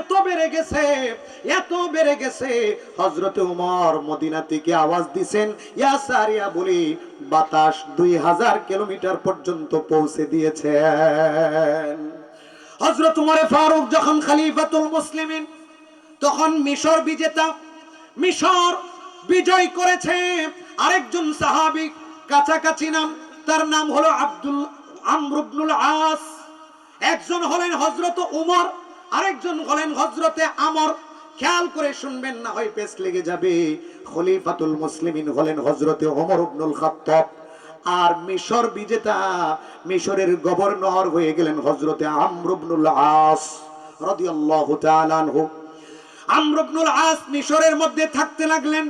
এত বেড়ে গেছে, এত বেড়ে গেছে। হজরত উমর মদিনা থেকে আওয়াজ দিছেন, ইয়া সারিয়া বলি, বাতাস দুই হাজার কিলোমিটার পর্যন্ত পৌঁছে দিয়েছেন। হজরত উমরে ফারুক যখন খলিফাতুল মুসলিমিন, তখন মিশর বিজেতা, মিশর বিজয় করেছে। আরেকজন সাহাবি, কাছাকাছি নাম, তার নাম হলো আব্দুল, আমরুবনুল আস। একজন হলেন হজরত উমর আরেকজন হলেন হজরতে আমর, খেয়াল করে শুনবেন না হয় পেস লেগে যাবে। খলিফাতুল মুসলিমিন হলেন হজরতে ওমর ইবনুল খাত্তাব আর মিশর বিজেতা, মিশরের গভর্নর হয়ে গেলেন হজরতে আমরুবনুল আস রাদিয়াল্লাহু তাআলা আনহু। আমরুবনুল আস মিশরের মধ্যে থাকতে লাগলেন।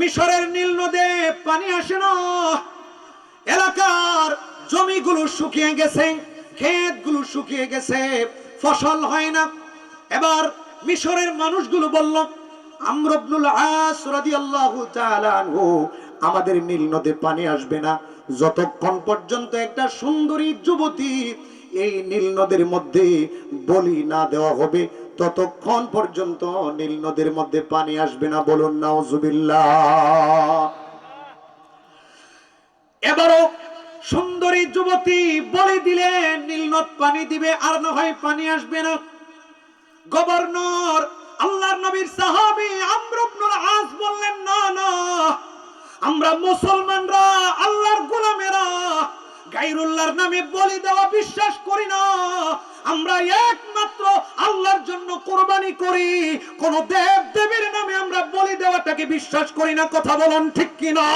মিশরের নীল নদে পানি আসে না। এলাকার জমিগুলো শুকিয়ে গেছে, ক্ষেতগুলো শুকিয়ে গেছে। ফসল হয় না। এবার মিশরের মানুষগুলো বলল আমরুবনুল আস তাআলা আনহু, আমাদের নীল নদে পানি আসবে না। যতক্ষণ পর্যন্ত একটা সুন্দরী যুবতী এই নীল নদের মধ্যে বলি না দেওয়া হবে, ততক্ষণ পর্যন্ত নীল নদের মধ্যে পানি আসবে না বলুন, নাউজুবিল্লাহ। এবারও সুন্দরী যুবতী বলে দিলেন নীলনদ পানি দিবে, আর না হয় পানি আসবে না। গভর্নর, আল্লাহর নবীর সাহাবী আমর ইবনুল আস বললেন, না না, আমরা মুসলমানরা, আল্লাহর গোলামেরা, গাইরুল্লাহর নামে বলি দেওয়া বিশ্বাস করি না। আমরা একমাত্র আল্লাহর জন্য কোরবানি করি। কোন দেব দেবীর নামে আমরা বলি দেওয়াটাকে বিশ্বাস করি না। কথা বলুন ঠিক কিনা?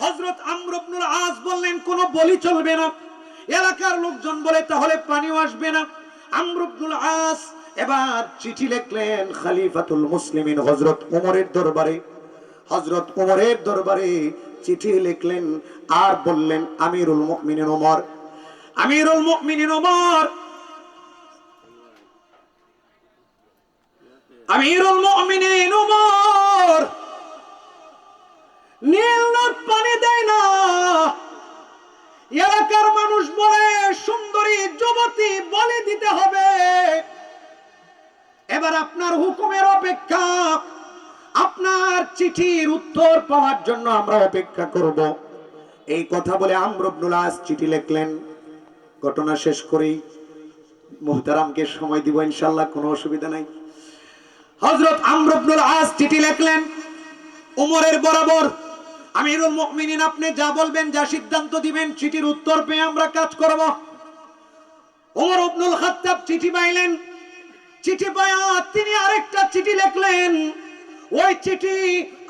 হজরত আমরুবনুল আস বললেন, কোনো বলি চলবে না। এলাকার লোকজন বলে, তাহলে পানিও আসবে না। আমরুবনুল আস এবার চিঠি লিখলেন, খলিফাতুল মুসলিমিন হজরত উমরের দরবারে। হজরত উমরের দরবারে চিঠি লিখলেন আর বললেন, আমিরুল মুমিনিন ওমর। আমিরুল মুমিনিন ওমর। আমিরুল মুমিনিন ওমর। এলাকার মানুষ বলে, সুন্দরী যুবতী বলে দিতে হবে। এবার আপনার হুকুমের অপেক্ষা, আপনার চিঠির উত্তর পাওয়ার জন্য আমরা অপেক্ষা করব। এই কথা বলে আমরুবনুল আস চিঠি লিখলেন। ঘটনা শেষ করেই মোহতারামকে সময় দিব ইনশাল্লাহ কোনো অসুবিধা নাই। হজরত আমরুবনুল আস চিঠি লিখলেন। উমরের বরাবর আমিরুল মুমিনিন, আপনি যা বলবেন, যা সিদ্ধান্ত দিবেন, চিঠির উত্তর পেয়ে আমরা কাজ করব। ওমর ইবনুল খাত্তাব চিঠি পাইলেন। চিঠি পায়া তিনি আরেকটা চিঠি লিখলেন। ওই চিঠি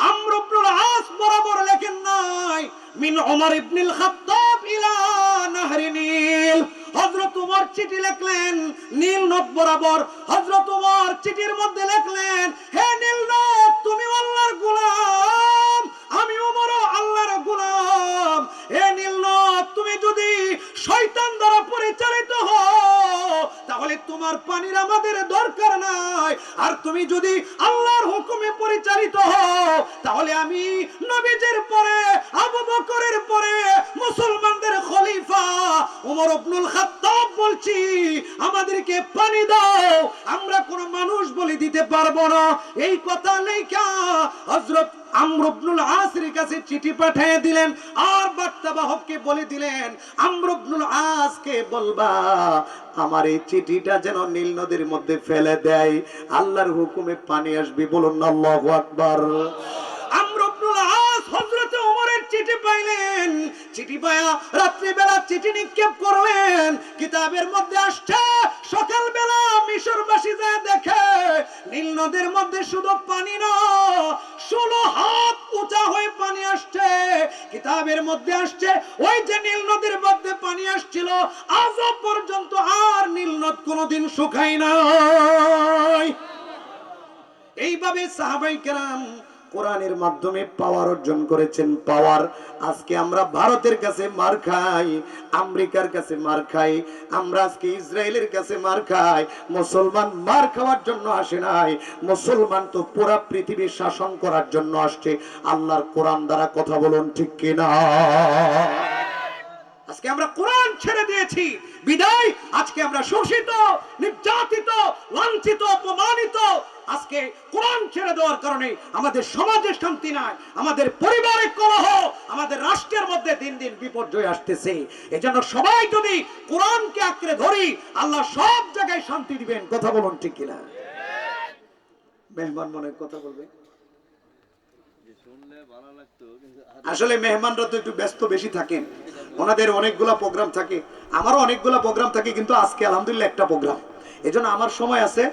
আমর ইবনুল আস বরাবর লেখেন নাই, মিন ওমর ইবনুল খাত্তাব ইলা নাহরি নীল। হযরত ওমর চিঠি লিখলেন, নীল নদ বরাবর। হযরত ওমর চিঠির মধ্যে তোমার পানির আমাদের দরকার নাই। আর তুমি যদি আল্লাহর হুকুমে পরিচালিত হও, তাহলে আমি নবীজের পরে, আবু বকরের পরে, মুসলমানদের খলিফা ওমর ইবনুল খাত্তাব বলছি, আমাদেরকে পানি দাও, আমরা কোনো মানুষ বলে দিতে পারব না। এই কথা লেখা কাছে চিঠি দিলেন আর বলে দিলেন আমর এই চিঠিটা যেন নীল নদীর মধ্যে ফেলে দেয়। আল্লাহর হুকুমে পানি আসবি, বলুন আল্লাহু আকবার আমর ইবনুল আস হযরত ওমরের চিঠি পাইলেন, চিঠি পায়া রাত্রি বেলা চিঠি নিক্ষেপ করলেন। কিতাবের মধ্যে আসছে সকাল বেলা মিশরবাসী যায় দেখে, নীল নদের মধ্যে শুধু পানি না, ষোলো হাত উঁচা হয়ে পানি আসছে। কিতাবের মধ্যে আসছে, ওই যে নীল নদীর মধ্যে পানি আসছিল আজ পর্যন্ত আর নীল নদ কোনোদিন শুকাই না এইভাবে সাহাবাই কেরাম কোরআনের মাধ্যমে পাওয়ার অর্জন করেছেন, পাওয়ার। আজকে আমরা ভারতের কাছে মার খাই, আমেরিকার কাছে মার খাই, আমরা আজকে ইসরায়েলের কাছে মার খাই, মুসলমান মার খাওয়ার জন্য আসে নাই, মুসলমান তো পুরা পৃথিবী শাসন করার জন্য আসছে। আল্লাহর কোরআন দ্বারা কথা বলুন ঠিক কিনা? আজকে আমরা কোরআন ছেড়ে দিয়েছি, বিদায়। আজকে আমরা শোষিত, নির্যাতিত, লাঞ্ছিত, অপমানিত। আজকে ছেড়ে দেওয়ার কারণে আমাদের সমাজে শান্তি নাই, আমাদের পরিবারে কলহ, আমাদের রাষ্ট্রের মধ্যে দিন দিন বিপর্যয় আসতেছে। এজন্য সবাই যদি কোরআনকে আঁকড়ে ধরি, আল্লাহ সব জায়গায় শান্তি দিবেন। কথা বলুন ঠিক কিনা? মেহমান মনে কথা বলবে। আসলে মেহমানরা তো একটু ব্যস্ত বেশি থাকেন। ওনাদের অনেকগুলা প্রোগ্রাম থাকে। আমারও অনেকগুলা প্রোগ্রাম থাকে, কিন্তু আজকে আলহামদুলিল্লাহ একটা প্রোগ্রাম। এজন্য আমার সময় আছে।